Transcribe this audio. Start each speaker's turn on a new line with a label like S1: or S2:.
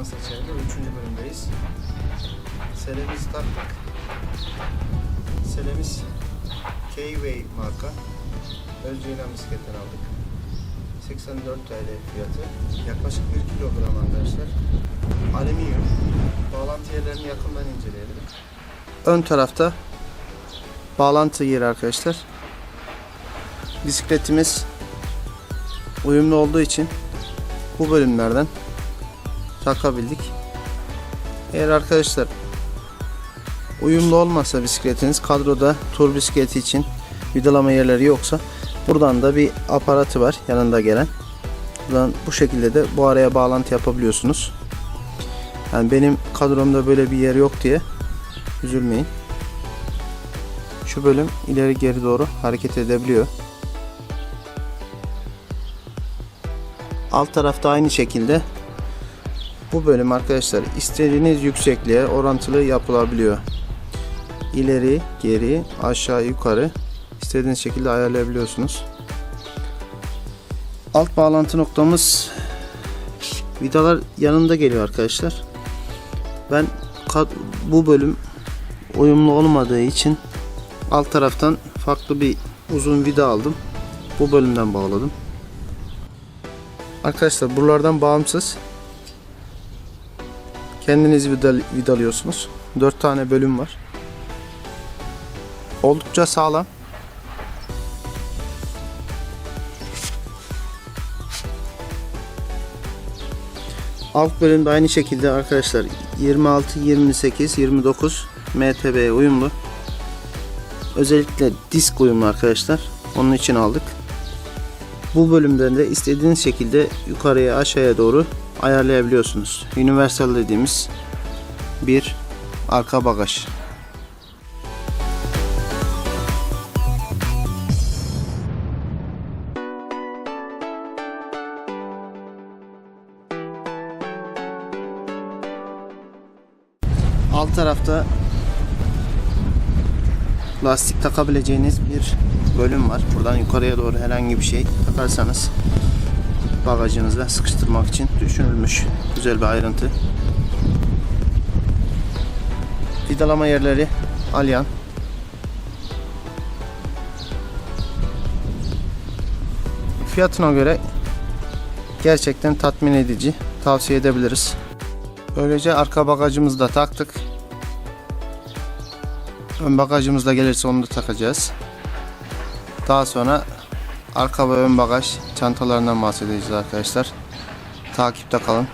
S1: Hayvan Seçer'de 3. bölümdeyiz. Selemizi taktık. Selemiz K-Way marka. Özceyna misketten aldık. 84 TL fiyatı. Yaklaşık 1 kilogram arkadaşlar. Alüminyum. Bağlantı yerlerini yakından inceleyelim. Ön tarafta bağlantı yeri arkadaşlar. Bisikletimiz uyumlu olduğu için bu bölümlerden takabildik. Eğer arkadaşlar uyumlu olmasa bisikletiniz kadroda tur bisikleti için vidalama yerleri yoksa buradan da bir aparatı var yanında gelen. Buradan bu şekilde de bu araya bağlantı yapabiliyorsunuz. Yani benim kadromda böyle bir yer yok diye üzülmeyin. Şu bölüm ileri geri doğru hareket edebiliyor. Alt tarafta aynı şekilde bu bölüm arkadaşlar istediğiniz yüksekliğe orantılı yapılabiliyor. İleri, geri, aşağı, yukarı istediğiniz şekilde ayarlayabiliyorsunuz. Alt bağlantı noktamız vidalar yanında geliyor arkadaşlar. Ben bu bölüm uyumlu olmadığı için alt taraftan farklı bir uzun vida aldım. Bu bölümden bağladım. Arkadaşlar buralardan bağımsız kendiniz vidal, vidalıyorsunuz. 4 tane bölüm var. Oldukça sağlam. Alt bölümde aynı şekilde arkadaşlar 26, 28, 29 MTB'ye uyumlu. Özellikle disk uyumlu arkadaşlar. Onun için aldık. Bu bölümden de istediğiniz şekilde yukarıya aşağıya doğru ayarlayabiliyorsunuz. Universal dediğimiz bir arka bagaj. Alt tarafta lastik takabileceğiniz bir bölüm var. Buradan yukarıya doğru herhangi bir şey takarsanız bagajınızda sıkıştırmak için düşünülmüş güzel bir ayrıntı. Vidalama yerleri alyan. Fiyatına göre gerçekten tatmin edici. Tavsiye edebiliriz. Böylece arka bagajımızı da taktık. Ön bagajımız da gelirse onu da takacağız. Daha sonra arka ve ön bagaj çantalarından bahsedeceğiz arkadaşlar. Takipte kalın.